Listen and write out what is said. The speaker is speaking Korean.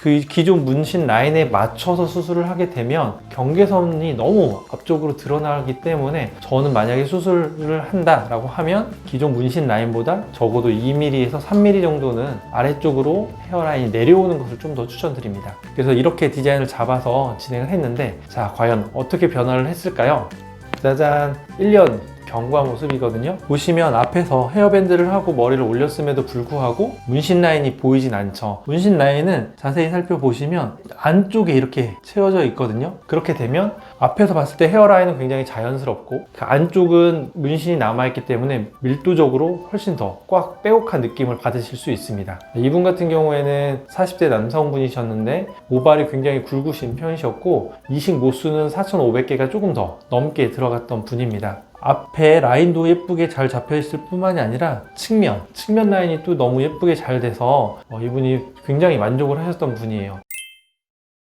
그 기존 문신 라인에 맞춰서 수술을 하게 되면 경계선이 너무 앞쪽으로 드러나기 때문에 저는 만약에 수술을 한다라고 하면 기존 문신 라인보다 적어도 2mm에서 3mm 정도는 아래쪽으로 헤어라인이 내려오는 것을 좀 더 추천드립니다. 그래서 이렇게 디자인을 잡아서 진행을 했는데 자 과연 어떻게 변화를 했을까요? 짜잔 1년 경과 모습이거든요. 보시면 앞에서 헤어밴드를 하고 머리를 올렸음에도 불구하고 문신 라인이 보이진 않죠. 문신 라인은 자세히 살펴보시면 안쪽에 이렇게 채워져 있거든요. 그렇게 되면 앞에서 봤을 때 헤어라인은 굉장히 자연스럽고 그 안쪽은 문신이 남아있기 때문에 밀도적으로 훨씬 더 꽉 빼곡한 느낌을 받으실 수 있습니다. 이분 같은 경우에는 40대 남성분이셨는데 모발이 굉장히 굵으신 편이셨고 이식 모수는 4,500개가 조금 더 넘게 들어갔던 분입니다 앞에 라인도 예쁘게 잘 잡혀 있을 뿐만이 아니라 측면, 측면 라인이 또 너무 예쁘게 잘 돼서 어, 이분이 굉장히 만족을 하셨던 분이에요.